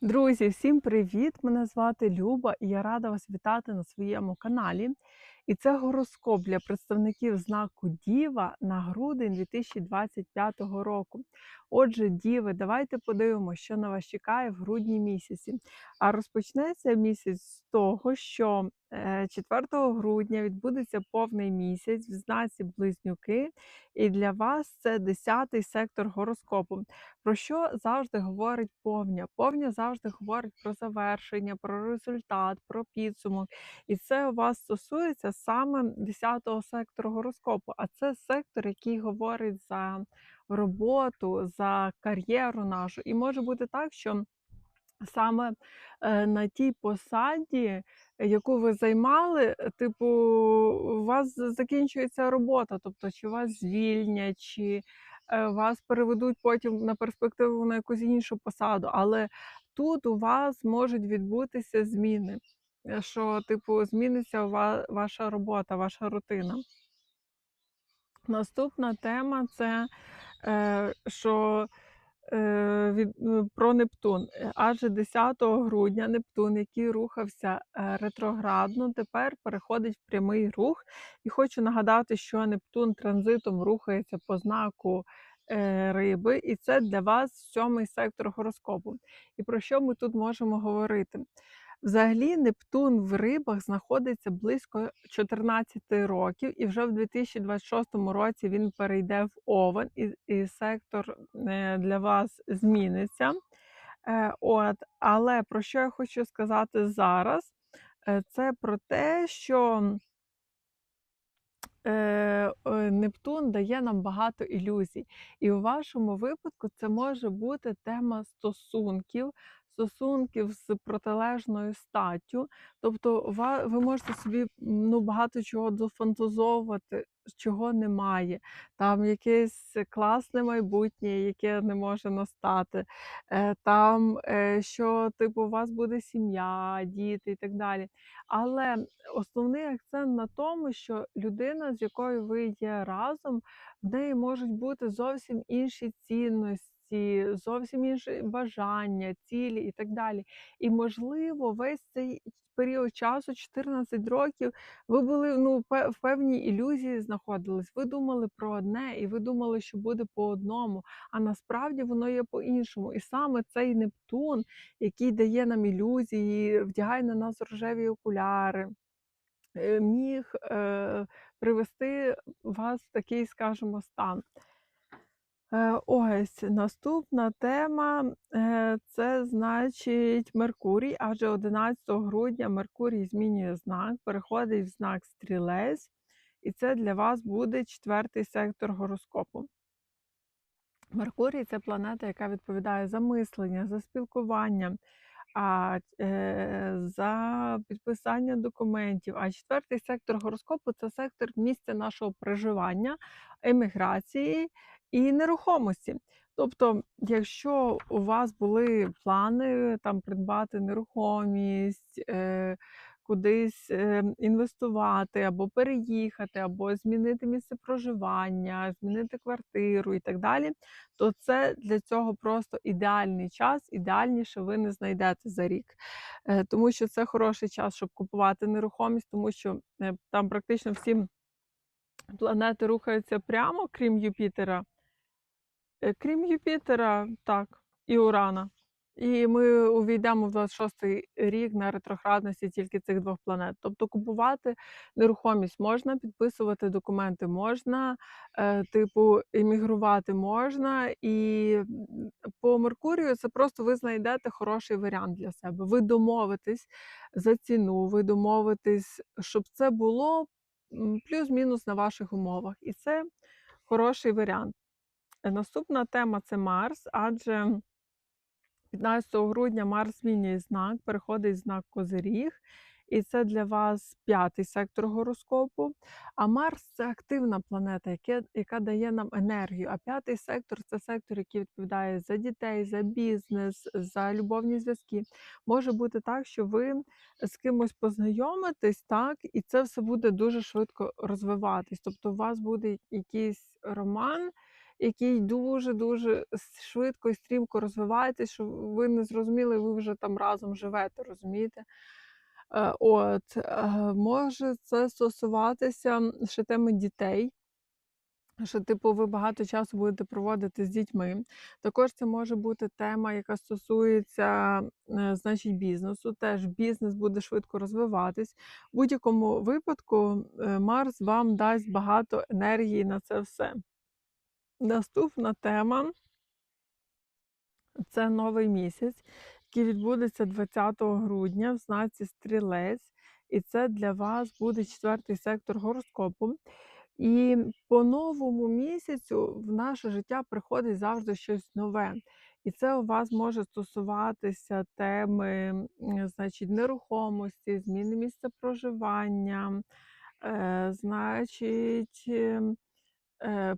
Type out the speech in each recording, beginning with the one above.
Друзі, всім привіт! Мене звати Люба і я рада вас вітати на своєму каналі. І це гороскоп для представників знаку Діва на грудень 2025 року. Отже, Діви, давайте подивимося, що на вас чекає в грудні місяці. А розпочнеться місяць з того, що е, 4 грудня відбудеться повний місяць в знаці Близнюки, і для вас це 10-й сектор гороскопу. Про що завжди говорить повня? Повня завжди говорить про завершення, про результат, про підсумок. І це у вас стосується саме 10-го сектору гороскопу. А це сектор, який говорить за роботу, за кар'єру нашу. І може бути так, що саме е, на тій посаді, яку ви займали, типу, у вас закінчується робота, тобто чи вас звільнять, чи е, вас переведуть потім на перспективу на якусь іншу посаду. Але тут у вас можуть відбутися зміни, е, що, типу, зміниться ваша робота, ваша рутина. Наступна тема це що е, ну, про Нептун. Е, Адже 10 грудня Нептун, який рухався е, ретроградно, тепер переходить в прямий рух. І хочу нагадати, що Нептун транзитом рухається по знаку е, риби, і це для вас сьомий сектор гороскопу. І про що ми тут можемо говорити? Взагалі, Нептун в рибах знаходиться близько 14 років, і вже в 2026 році він перейде в Овен, і, і сектор е, для вас зміниться. Е, От, але про що я хочу сказати зараз? Е, Це про те, що Нептун дає нам багато ілюзій. І у вашому випадку це може бути тема стосунків, стосунків з протилежною статтю. Тобто, ви можете собі ну, багато чого дофантазовувати, чого немає. Там якесь класне майбутнє, яке не може настати. Е, Там, е, що типу, у вас буде сім'я, діти і так далі. Але основний акцент на тому, що людина, з якою ви є разом, в неї можуть бути зовсім інші цінності, зовсім інші бажання, цілі і так далі. І, можливо, весь цей період часу, 14 років, ви були ну, в певній ілюзії знаходились. Ви думали про одне, і ви думали, що буде по одному, а насправді воно є по-іншому. І саме цей Нептун, який дає нам ілюзії, вдягає на нас рожеві окуляри е, міг е, привести вас в такий, скажімо, стан. Е, ось наступна тема е, це значить Меркурій, адже 11 грудня Меркурій змінює знак, переходить в знак стрілець, і це для вас буде четвертий сектор гороскопу. Меркурій це планета, яка відповідає за мислення, за спілкування, е, за підписання документів. А четвертий сектор гороскопу це сектор місця нашого проживання, еміграції і нерухомості. Тобто, якщо у вас були плани там придбати нерухомість, е, кудись е, інвестувати, або переїхати, або змінити місце проживання, змінити квартиру і так далі, то це для цього просто ідеальний час, ідеальніше ви не знайдете за рік. Е, Тому що це хороший час, щоб купувати нерухомість, тому що е, там практично всі планети рухаються прямо, крім Юпітера. Е, Крім Юпітера, так, і Урана. І ми увійдемо в 26-й рік на ретроградності тільки цих двох планет. Тобто купувати нерухомість можна, підписувати документи можна, е, типу емігрувати можна. І по Меркурію це просто ви знайдете хороший варіант для себе. Ви домовитесь за ціну, ви домовитесь, щоб це було плюс-мінус на ваших умовах. І це хороший варіант. Наступна тема це Марс, адже 15 грудня Марс змінює знак, переходить знак Козиріг, і це для вас п'ятий сектор гороскопу. А Марс це активна планета, яке- яка дає нам енергію. А п'ятий сектор це сектор, який відповідає за дітей, за бізнес, за любовні зв'язки. Може бути так, що ви з кимось познайомитесь, так, і це все буде дуже швидко розвиватись. Тобто, у вас буде якийсь роман який дуже-дуже швидко і стрімко розвивається, що ви не зрозуміли, ви вже там разом живете, розумієте? Е, от, е, може це стосуватися, ще теми дітей. Що, типу, ви багато часу будете проводити з дітьми. Також це може бути тема, яка стосується, е, значить, бізнесу. Теж бізнес буде швидко розвиватись. В будь-якому випадку, Марс вам дасть багато енергії на це все. Наступна тема це новий місяць, який відбудеться 20 грудня в знаці Стрілець, і це для вас буде четвертий сектор гороскопу. І по новому місяцю в наше життя приходить завжди щось нове. І це у вас може стосуватися теми, значить, нерухомості, зміни місця проживання, е, значить, ем,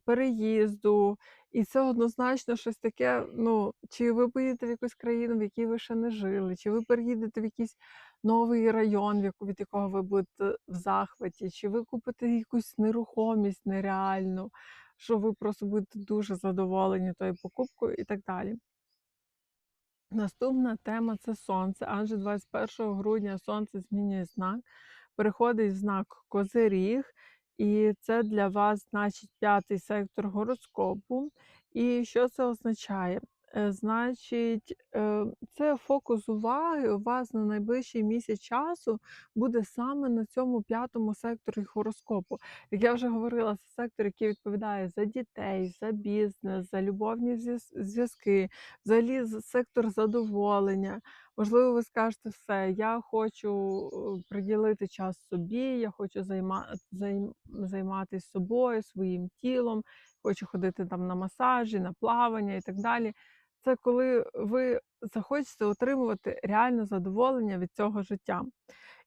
переїзду. І це однозначно щось таке, ну, чи ви поїдете в якусь країну, в якій ви ще не жили, чи ви переїдете в якийсь новий район, від якого ви будете в захваті, чи ви купите якусь нерухомість нереальну, що ви просто будете дуже задоволені тою покупкою і так далі. Наступна тема це сонце, адже 21 грудня сонце змінює знак, переходить в знак Козиріг, і це для вас значить п'ятий сектор гороскопу. І що це означає? Е, Значить, е, це фокус уваги у вас на найближчий місяць часу буде саме на цьому п'ятому секторі гороскопу. Як я вже говорила, це сектор, який відповідає за дітей, за бізнес, за любовні зв'язки, взагалі сектор задоволення. Можливо, ви скажете все, я хочу е, приділити час собі, я хочу займа, займ, займатися собою, своїм тілом, хочу ходити там на масажі, на плавання і так далі. Це коли ви захочете отримувати реальне задоволення від цього життя.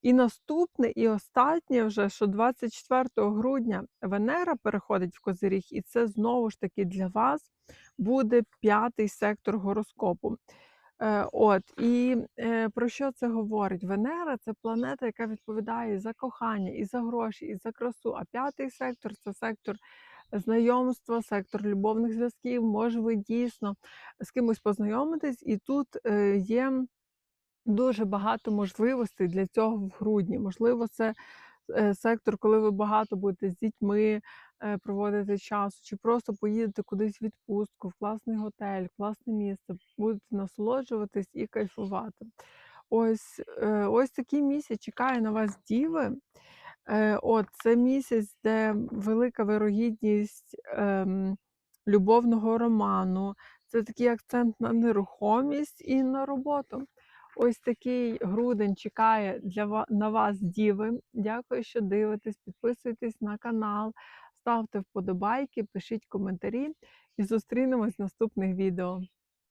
І наступне, і останнє вже, що 24 грудня Венера переходить в Козиріг, і це знову ж таки для вас буде п'ятий сектор гороскопу. Е, от, і е, про що це говорить? Венера це планета, яка відповідає за кохання, і за гроші, і за красу. А п'ятий сектор це сектор знайомства, сектор любовних зв'язків. Може, ви дійсно з кимось познайомитесь, і тут е, є дуже багато можливостей для цього в грудні. Можливо, це сектор, коли ви багато будете з дітьми е, проводити часу, чи просто поїдете кудись в відпустку, в класний готель, в класне місце, будете насолоджуватись і кайфувати. Ось, е, ось такий місяць чекає на вас діви. Е, от, це місяць, де велика вирогідність ем, любовного роману. Це такий акцент на нерухомість і на роботу. Ось такий грудень чекає для на вас, діви. Дякую, що дивитесь. Підписуйтесь на канал, ставте вподобайки, пишіть коментарі і зустрінемось в наступних відео.